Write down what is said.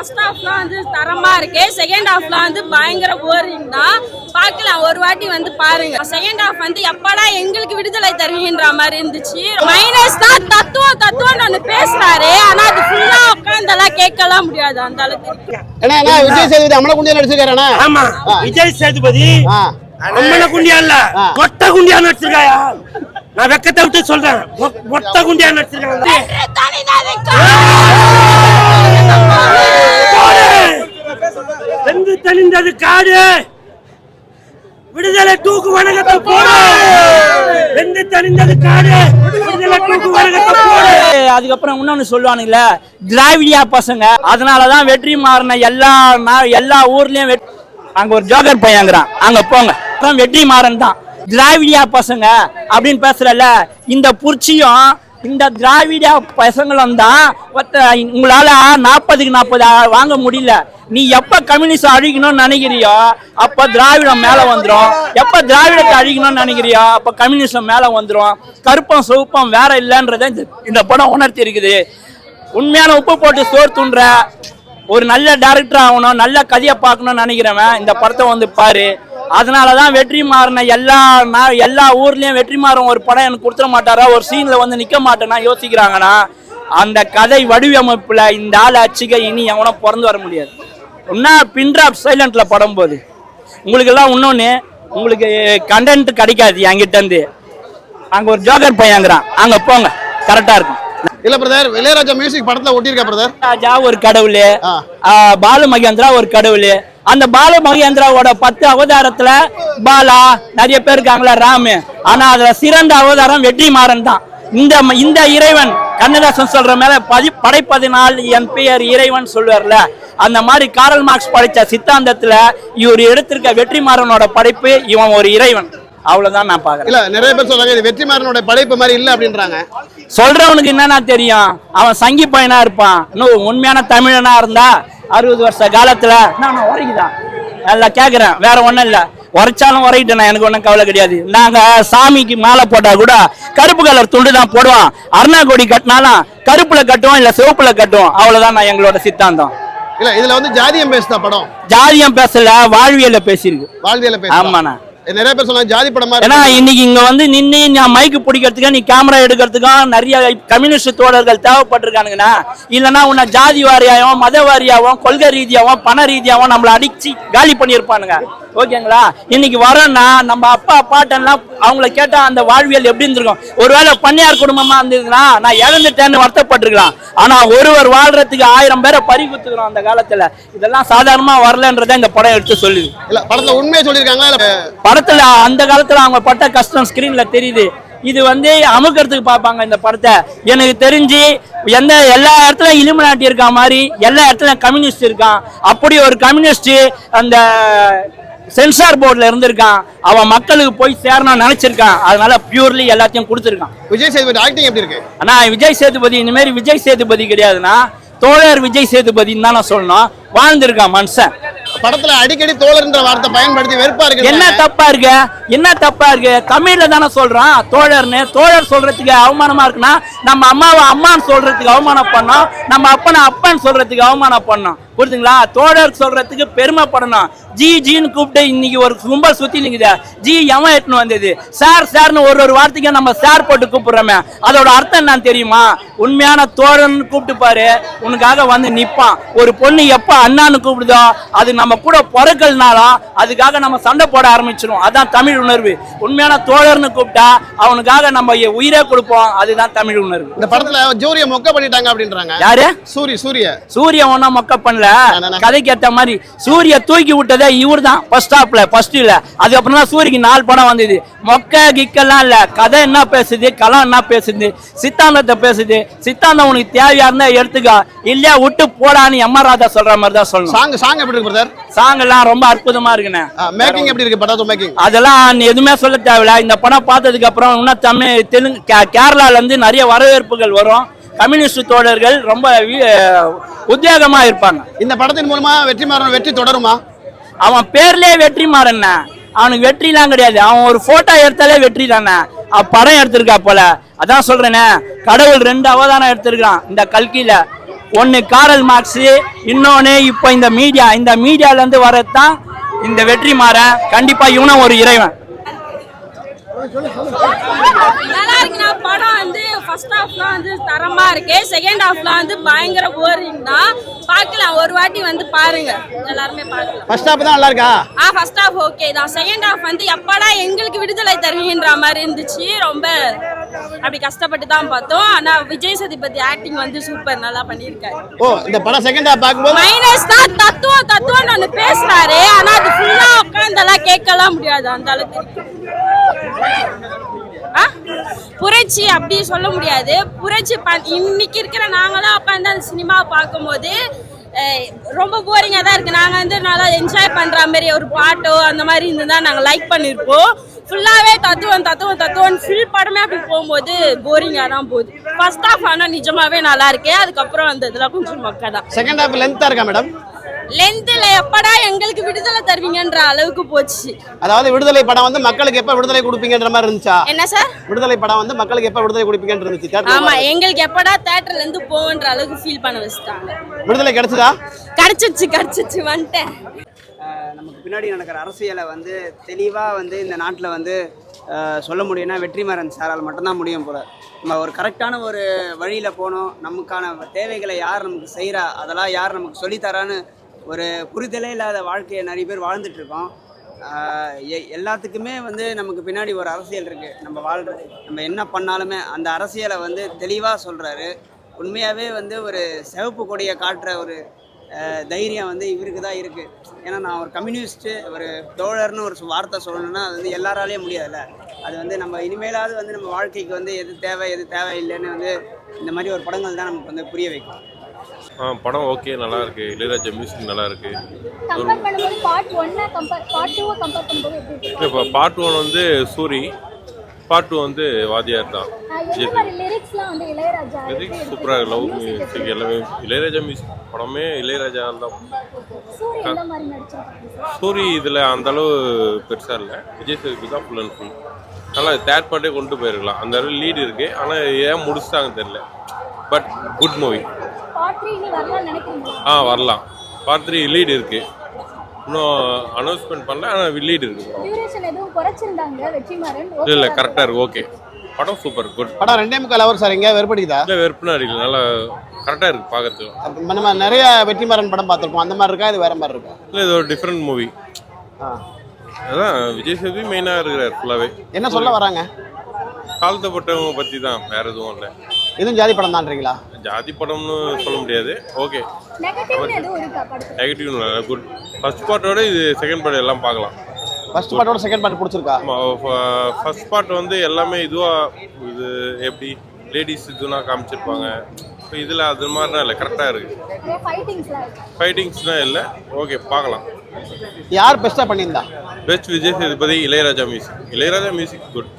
First ஹாஃப்லாம் வந்து தரமா இருக்கு. செகண்ட் ஹாஃப்லாம் வந்து பயங்கர போரிங் தான். பார்க்கலாம் ஒரு வாட்டி வந்து பாருங்க. செகண்ட் ஹாஃப் வந்து எப்படா எங்களுக்கு விடுதலை தருவீன்ற மாதிரி இருந்துச்சு. மைனஸ் தான் தத்துவம் தத்துவம்னு ஒன்று பேசுறாரு. ஆனா அது ஃபுல்லா உட்காந்தெல்லாம் கேட்கலாம் முடியாது அந்த அளவுக்கு. அண்ணா விஜய் சேதுபதி அம்மன குண்டியா நடிச்சிருக்காருண்ணா ஆமா. விஜய் சேதுபதி அம்மன குண்டியா இல்ல ஆ. ஒட்ட குண்டியா நடிச்சிருக்காயா? நான் வெக்கத்தை விட்டு சொல்றேன். ஒட்ட குண்டியா நடிச்சிருக்காங்க! வெந்து காடு. விடுதலை தூக்கு வணக்கத்தை போடு. வெந்து தெரிந்தது காடு. விடுதலை தூக்கு வணக்கத்தை போடு. அதுக்கப்புறம் இன்னொன்னு சொல்லுவானுங்களே திராவிடியா பசங்க. அதனாலதான் வெற்றி மாறின எல்லா எல்லா ஊர்லயும் அங்க ஒரு ஜோக்கர் பையங்கிறான் அங்க போங்க. வெற்றி மாறன் தான் திராவிடியா பசங்க அப்படின்னு பேசுறல இந்த புரட்சியும் இந்த திராவிட பசங்களும் தான் உங்களால நாற்பதுக்கு நாற்பது வாங்க முடியல. நீ எப்ப கம்யூனிஸ்ட் அழிக்கணும்னு நினைக்கிறியோ அப்ப திராவிடம் மேல வந்துடும் எப்ப திராவிடத்தை அழிக்கணும்னு நினைக்கிறியோ அப்ப கம்யூனிஸ்டம் மேல வந்துடும் கருப்பம் சிவப்பம் வேற இல்லைன்றத இந்த- இந்த படம் உணர்த்தி இருக்குது. உண்மையான உப்பு போட்டு சோறு துண்ற ஒரு நல்ல டேரக்டர் ஆகணும் நல்ல கதையை பார்க்கணும்னு நினைக்கிறவன் இந்த படத்தை வந்து பாரு. அதனாலதான் வெற்றி மாறின எல்லா எல்லா ஊர்லயும் வெற்றி மாறும் ஒரு படம் எனக்கு கொடுத்துட மாட்டாரா? ஒரு சீன்ல வந்து நிக்க மாட்டேன்னா யோசிக்கிறாங்கன்னா அந்த கதை வடிவமைப்புல இந்த ஆள் அச்சிக்க இனி எவனும் பிறந்து வர முடியாது. இன்னும் பின்ட்ராப் சைலண்ட்ல படம் போகுது. உங்களுக்கு எல்லாம் இன்னொன்னு உங்களுக்கு கண்டென்ட் கிடைக்காது என்கிட்ட இருந்து. அங்க ஒரு ஜோக்கர் பையங்கிறான் அங்க போங்க. கரெக்டா இருக்கும். இல்ல பிரதர் இளையராஜா மியூசிக் படத்துல ஒட்டியிருக்கா பிரதர் ராஜா ஒரு கடவுள். பாலு மகேந்திரா ஒரு கடவுள். அந்த பாலு மகேந்திராவோட பத்து அவதாரத்துல பாலா நிறைய பேர் இருக்காங்களா ராமு. ஆனா அதுல சிறந்த அவதாரம் வெற்றிமாறன் தான். இந்த இந்த இறைவன் கண்ணதாசன் சொல்ற மேல பதி படைப்பதினால் என் பெயர் இறைவன் சொல்லுவார்ல. அந்த மாதிரி காரல் மார்க்ஸ் படைச்ச சித்தாந்தத்துல இவர் எடுத்திருக்க வெற்றிமாறனோட படைப்பு இவன் ஒரு இறைவன். அவ்வளவுதான் நான் பாக்குறேன். இல்ல நிறைய பேர் சொல்றாங்க இது வெற்றிமாறனுடைய படைப்பு மாதிரி இல்ல அப்படின்றாங்க. சொல்றவனுக்கு என்னன்னா தெரியும் அவன் சங்கி பையனா இருப்பான். இன்னும் உண்மையான தமிழனா இருந்தா அறுபது வருஷ காலத்துல. நான் உரைக்குதான் நல்லா கேக்குறேன். வேற ஒண்ணும் இல்ல. உரைச்சாலும் உரைக்கிட்டேன் எனக்கு ஒன்றும் கவலை கிடையாது. நாங்க சாமிக்கு மாலை போட்டா கூட கருப்பு கலர் துண்டு தான் போடுவோம். அருணா கொடி கட்டினாலும் கருப்புல கட்டுவோம் இல்ல சிவப்புல கட்டுவோம். அவ்வளவுதான் நான் எங்களோட சித்தாந்தம். இல்ல இதுல வந்து ஜாதியம் பேசுதா படம். ஜாதியம் பேசல வாழ்வியல்ல பேசியிருக்கு. வாழ்வியல பேச ஆமாண்ணா. நிறைய பேர் சொன்னாங்க ஜாதி படமா ஏன்னா. இன்னைக்கு இங்க வந்து நின்னு நான் மைக்கு பிடிக்கிறதுக்கு நீ கேமரா எடுக்கிறதுக்கும் நிறைய கம்யூனிஸ்ட் தோழர்கள் தேவைப்பட்டிருக்கானுங்கண்ணா. இல்லைன்னா உன்னை ஜாதி வாரியாவும் மத வாரியாவும் கொள்கை ரீதியாவும் பண ரீதியாவும் நம்மளை அடிச்சு காலி பண்ணியிருப்பானுங்க. ஓகேங்களா? இன்னைக்கு வரோம்னா நம்ம அப்பா பாட்டெல்லாம் அவங்கள கேட்டா அந்த வாழ்வியல் எப்படி இருந்திருக்கும்? ஒருவேளை பண்ணையார் குடும்பமா இருந்ததுன்னா நான் இழந்துட்டேன்னு வருத்தப்பட்டிருக்கலாம். ஆனா ஒருவர் வாழ்றதுக்கு ஆயிரம் பேரை பறி குத்துக்கிறோம் அந்த காலத்துல. இதெல்லாம் சாதாரணமா வரலன்றதை இந்த படம் எடுத்து சொல்லுது. இல்ல படத்துல உண்மையை சொல்லியிருக்காங்களா? படத்துல அந்த காலத்துல அவங்க பட்ட கஷ்டம் ஸ்கிரீன்ல தெரியுது. இது வந்து அமுக்கிறதுக்கு பார்ப்பாங்க இந்த படத்தை. எனக்கு தெரிஞ்சு எந்த எல்லா இடத்துலயும் இலுமினாட்டி இருக்கா மாதிரி எல்லா இடத்துலயும் கம்யூனிஸ்ட் இருக்கான். அப்படி ஒரு கம்யூனிஸ்ட் அந்த சென்சார் போர்டில் இருந்திருக்கான். அவன் மக்களுக்கு போய் சேரணும்னு நினைச்சிருக்கான். அதனால பியூர்லி எல்லாத்தையும் கொடுத்துருக்கான். விஜய் சேதுபதி ஆக்டிங் எப்படி இருக்கு? ஆனா விஜய் சேதுபதி இந்த மாதிரி விஜய் சேதுபதி கிடையாதுன்னா தோழர் விஜய் சேதுபதின்னு தான் நான் சொல்லணும். வாழ்ந்திருக்கான் மனுஷன். படத்துல அடிக்கடி தோழர்ன்ற வார்த்தை பயன்படுத்தி வெறுப்பா இருக்கு என்ன தப்பா இருக்கு? என்ன தப்பா இருக்கு? தமிழ்ல தானே சொல்றான் தோழர்னு. தோழர் சொல்றதுக்கு அவமானமா இருக்குன்னா நம்ம அம்மாவை அம்மான்னு சொல்றதுக்கு அவமானம் பண்ணோம் நம்ம அப்பனை அப்பன்னு சொல்றதுக்கு அவமானம் பண்ணோம். புரியுதுங்களா தோழர் சொல்றதுக்கு பெருமைப்படணும். ஜி ஜின்னு கூப்பிட்டு இன்னைக்கு ஒரு கும்பல் சுத்தி நிக்குது. ஜி எவன் எட்டுன்னு வந்தது? சார் சார்னு ஒரு ஒரு வார்த்தைக்கு நம்ம சார் போட்டு கூப்பிடுறோமே. அதோட அர்த்தம் என்ன தெரியுமா? உண்மையான தோழன் கூப்பிட்டு பாரு. உனக்காக வந்து நிப்பான். ஒரு பொண்ணு எப்ப அண்ணான்னு கூப்பிடுதோ அது நம்ம கூட பிறக்கல்னாலும் அதுக்காக நம்ம சண்டை போட ஆரம்பிச்சிடும் அதான் தமிழ் உணர்வு. உண்மையான தோழர்னு கூப்பிட்டா அவனுக்காக நம்ம உயிரே கொடுப்போம். அதுதான் தமிழ் உணர்வு. இந்த படத்துல ஜூரிய மொக்க பண்ணிட்டாங்க அப்படின்றாங்க. யாரு? சூரி சூரிய. சூரிய ஒன்னும் மொக்க பண்ணல. கதைக்கு ஏத்த மாதிரி சூரிய தூக்கி விட்டதே இவர் தான் ஃபர்ஸ்ட் ஸ்டாப்ல ஃபர்ஸ்ட் இல்ல. அதுக்கப்புறம் தான் சூரியக்கு நாலு படம் வந்தது. மொக்க கிக்கெல்லாம் இல்ல. கதை என்ன பேசுது களம் என்ன பேசுது சித்தாந்தத்தை பேசுது. சித்தாந்தம் உனக்கு தேவையா இருந்தா எடுத்துக்கோ. இல்லையா விட்டு போடான்னு எம் ஆர் ராதா சொல்ற மாதிரி தான் சொல்லணும். சாங் சாங் எப்படி இருக்கு பிரதர் சாங் எல்லாம் ரொம்ப அற்புதமா இருக்குண்ணே. மேக்கிங் எப்படி இருக்கு படத்தோ மேக்கிங் அதெல்லாம் நீ எதுவுமே சொல்ல தேவையில்ல. இந்த படம் பார்த்ததுக்கு அப்புறம் இன்னும் தமிழ் தெலுங்கு கேரளால இருந்து நிறைய வரவேற்புகள் வரும். கம்யூனிஸ்ட் தோழர்கள் ரொம்ப உத்வேகமா இருப்பாங்க. இந்த படத்தின் மூலமா வெற்றிமாறன் வெற்றி தொடருமா? அவன் பேர்லயே வெற்றி மாறண்ண அவனுக்கு வெற்றிலாம் கிடையாது. அவன் ஒரு போட்டோ எடுத்தாலே வெற்றி தானே. அவன் படம் எடுத்திருக்கா போல. அதான் சொல்றேனே கடவுள் ரெண்டு அவதாரம் எடுத்திருக்கான் இந்த கல்கியில ஒன்னு காரல் மார்க்ஸ் இன்னொன்னு இப்போ இந்த மீடியா. இந்த மீடியால இருந்து வரது தான் இந்த வெற்றி மாறன். கண்டிப்பா இவனும் ஒரு இறைவன் நல்லா இருக்குண்ணா படம் வந்து ஃபர்ஸ்ட் ஹாஃப்லாம் வந்து தரமா இருக்கு. செகண்ட் ஹாஃப்லாம் வந்து பயங்கர போரிங் தான் பார்க்கலாம். ஒரு வாட்டி வந்து பாருங்க. எல்லாருமே பார்க்கலாம். ஃபர்ஸ்ட் ஹாப் தான் நல்லா இருக்கா ஆ ஃபர்ஸ்ட் ஹாஃப் ஓகே தான். செகண்ட் ஹாஃப் வந்து எப்படா எங்களுக்கு விடுதலை தருவீன்ற மாதிரி இருந்துச்சு. ரொம்ப அப்படி கஷ்டப்பட்டு தான் பார்த்தோம். ஆனா விஜய் சதிபதி ஆக்டிங் வந்து சூப்பர் நல்லா பண்ணியிருக்காரு. ஓ இந்த படம் செகண்ட் ஹாப் பார்க்கும்போது? மைனஸ் தான் தத்துவம் தத்துவம்னு ஒன்று பேசுறாரு. ஆனா அது ஃபுல்லா உட்காந்தெல்லாம் கேட்கலாம் முடியாது அந்த அளவுக்கு? புரட்சி அப்படி சொல்ல முடியாது. புரட்சி இன்னைக்கு இருக்கிற நாங்களாம் உட்காந்து அந்த சினிமா பார்க்கும்போது ரொம்ப போரிங்காக தான் இருக்குது நாங்கள் வந்து நல்லா என்ஜாய் பண்ணுற மாதிரி ஒரு பாட்டோ அந்த மாதிரி இருந்துதான் நாங்கள் லைக் பண்ணியிருப்போம் ஃபுல்லாகவே தத்துவம் தத்துவம் தத்துவம். ஃபுல் படமே அப்படி போகும்போது போரிங்காக தான் போகுது. ஃபர்ஸ்ட் ஹாஃப் ஆனால் நிஜமாவே நல்லா இருக்கு. அதுக்கப்புறம் அந்த இதெல்லாம் கொஞ்சம் மக்கள் தான். செகண்ட் ஹாஃப் லென்த்தாக இருக்கா மேடம் லென்த்தில் எப்படா எங்களுக்கு விடுதலை தருவீங்கன்ற அளவுக்கு போச்சு. அதாவது விடுதலை படம் வந்து மக்களுக்கு எப்ப விடுதலை கொடுப்பீங்கன்ற மாதிரி இருந்துச்சா? என்ன சார்? விடுதலை படம் வந்து மக்களுக்கு எப்ப விடுதலை கொடுப்பீங்கன்னு இருந்துச்சு? ஆமா எங்களுக்கு எப்படா தேட்டர்ல இருந்து போவோன்ற அளவுக்கு ஃபீல் பண்ண வச்சுட்டாங்க. விடுதலை கிடைச்சதா? கிடைச்சிச்சு கிடைச்சிச்சு வந்துட்டேன். நமக்கு பின்னாடி நடக்கிற அரசியலை வந்து தெளிவாக வந்து இந்த நாட்டில் வந்து சொல்ல முடியும்னா வெற்றிமாறன் சாரால் மட்டும்தான் முடியும் போல. நம்ம ஒரு கரெக்டான ஒரு வழியில் போனோம். நமக்கான தேவைகளை யார் நமக்கு செய்கிறா அதெல்லாம் யார் நமக்கு சொல்லித்தரான்னு ஒரு புரிதலே இல்லாத வாழ்க்கையை நிறைய பேர் வாழ்ந்துட்டுருக்கோம். எ- எல்லாத்துக்குமே வந்து நமக்கு பின்னாடி ஒரு அரசியல் இருக்குது நம்ம வாழ்கிறது நம்ம என்ன பண்ணாலுமே அந்த அரசியலை வந்து தெளிவாக சொல்கிறாரு உண்மையாகவே வந்து ஒரு சிவப்பு கொடியை காட்டுற ஒரு தைரியம் வந்து இவருக்கு தான் இருக்குது ஏன்னா நான் ஒரு கம்யூனிஸ்ட்டு ஒரு தோழர்னு ஒரு வார்த்தை சொல்லணும்னா அது வந்து எல்லாராலையும் முடியாதுல்ல. அது வந்து நம்ம இனிமேலாவது வந்து நம்ம வாழ்க்கைக்கு வந்து எது தேவை எது தேவையில்லைன்னு வந்து இந்த மாதிரி ஒரு படங்கள் தான் நமக்கு வந்து புரிய வைக்கும். ஆ படம் ஓகே நல்லா இருக்கு இளையராஜா மியூசிக் நல்லா இருக்கு கம்பேர் பண்ணும்போது பார்ட் ஒன்னை கம்பேர் பார்ட் டூவை கம்பேர் பண்ணும்போது எப்படி இருக்கு? இப்போ பார்ட் ஒன் வந்து சூரி பார்ட் டூ வந்து வாத்தியார் தான். லிரிக்ஸ்லாம் வந்து இளையராஜா லிரிக்ஸ் சூப்பராக லவ் மியூசிக் எல்லாமே இளையராஜா மியூசிக் படமே இளையராஜா தான். சூரிய எந்த மாதிரி நடிச்சிருக்காங்க? சூரி இதில் அந்த அளவு பெருசாக இல்லை. விஜய் சேதுக்கு தான் ஃபுல் அண்ட் ஃபுல் நல்லா தேர்ட் பார்ட்டே கொண்டு போயிருக்கலாம். அந்த அளவு லீடு இருக்கு. ஆனால் ஏன் முடிச்சிட்டாங்க தெரியல. பட் குட் மூவி ஆ வரலாம். பார்ட் த்ரீ லீடு இருக்கு. இன்னும் அனௌன்ஸ்மெண்ட் பண்ணல ஆனால் லீடு இருக்கு. டியூரேஷன் எதுவும் குறைச்சிருந்தாங்க வெற்றிமாறன்? இல்லை இல்லை கரெக்டாக இருக்கு. ஓகே படம் சூப்பர் குட் படம் ரெண்டே முக்கால் ஹவர் சார் எங்கேயா வெறுப்படிக்குதா? இல்லை வெறுப்புனா இல்லை நல்லா கரெக்டாக இருக்கு பார்க்கறதுக்கு அப்ப நம்ம நிறைய வெற்றிமாறன் படம் பார்த்திருப்போம். அந்த மாதிரி இருக்கா இது வேற மாதிரி இருக்கா? இல்லை இது ஒரு டிஃப்ரெண்ட் மூவி ஆ. அதான் விஜய் சேதுபதி மெயினாக இருக்கிறார் ஃபுல்லாகவே என்ன சொல்ல வராங்க? தாழ்த்தப்பட்டவங்க பற்றி தான் வேற எதுவும் இல்லை. இதுவும் ஜாதி படம் தான்றீங்களா ஜாதி படம்னு சொல்ல முடியாது. ஓகே நெகட்டிவ் நல்லா குட் ஃபர்ஸ்ட் பார்ட்டோட இது செகண்ட் பார்ட் எல்லாம் பார்க்கலாம். ஃபர்ஸ்ட் பார்ட்டோட செகண்ட் பார்ட் பிடிச்சிருக்கா? ஃபர்ஸ்ட் பார்ட் வந்து எல்லாமே இதுவாக இது எப்படி லேடிஸ் இதுனா காமிச்சிருப்பாங்க. இப்போ இதில் அது மாதிரிலாம் இல்லை. கரெக்டாக இருக்குது ஃபைட்டிங்ஸ்லாம் இருக்கு? ஃபைட்டிங்ஸ்லாம் இல்லை. ஓகே பார்க்கலாம். யார் பெஸ்ட்டாக பண்ணியிருந்தா? Best Vijay Sethupathi Ilaiyaraaja music Ilaiyaraaja music good